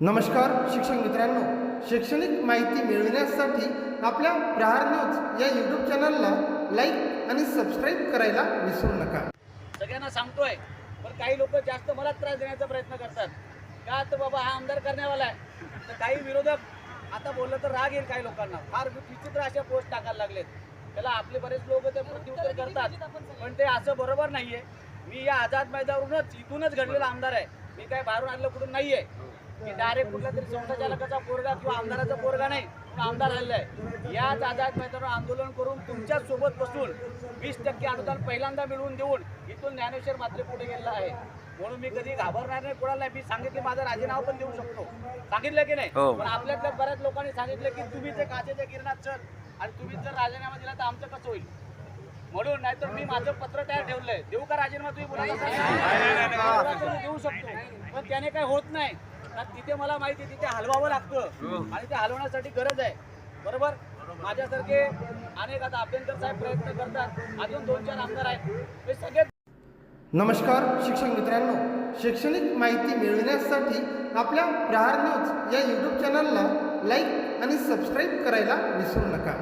नमस्कार शिक्षक मित्रांनो. शैक्षणिक माहिती मिळविण्यासाठी आपल्या प्रहार न्यूज या यूट्यूब चॅनलला लाईक आणि सबस्क्राईब करायला विसरू नका. सगळ्यांना सांगतोय पण काही लोक जास्त मला त्रास देण्याचा प्रयत्न करतात. का तर बाबा हा आमदार करण्यावाला आहे. तर काही विरोधक आता बोललं तर राग येईल काही लोकांना. फार विचित्र अशा पोस्ट टाकायला लागलेत. त्याला आपले बरेच लोक ते प्रत्युत्तर करतात पण ते असं बरोबर नाहीये. मी या आझाद मैदानावरूनच इथूनच घडलेला आमदार आहे. मी काय बाहेरून आणलं कुठून नाहीये. मी डायरेक्ट कुठल्या तरी संस्थाचालकाचा पोरगा किंवा आमदाराचा पोरगा नाही पण आमदार झालेला आहे. याच आझाद मैदानावर आंदोलन करून तुमच्यासोबत बसून वीस टक्के अनुदान पहिल्यांदा मिळवून देऊन इथून ज्ञानेश्वर मात्र पुढे गेलेला आहे. म्हणून मी कधी घाबरणार नाही कोणाला नाही. मी सांगितले माझा राजीनामा पण देऊ शकतो. सांगितलं की नाही? हो. पण आपल्यातल्या बऱ्याच लोकांनी सांगितलं की तुम्ही ते काचेच्या गिरणात चल आणि तुम्ही जर राजीनामा दिला तर आमचं कसं होईल? म्हणून नाहीतर मी माझं पत्र तयार ठेवलंय. देऊ का राजीनामा? तुम्ही मी देऊ शकतो. पण त्याने काय होत नाही. कारण तिथे मला माहिती तिथे हलवावं लागतं. आणि ते हलवण्यासाठी गरज आहे. बरोबर? माझ्यासारखे अनेक आता अभ्यंकर साहेब प्रयत्न करतात. अजून दोन चार आमदार आहेत. हे सगळे नमस्कार शिक्षक मित्रांनो. शैक्षणिक माहिती मिळविण्यासाठी आपल्या प्रहार न्यूज या यूट्यूब चॅनलला लाईक आणि सबस्क्राईब करायला विसरू नका.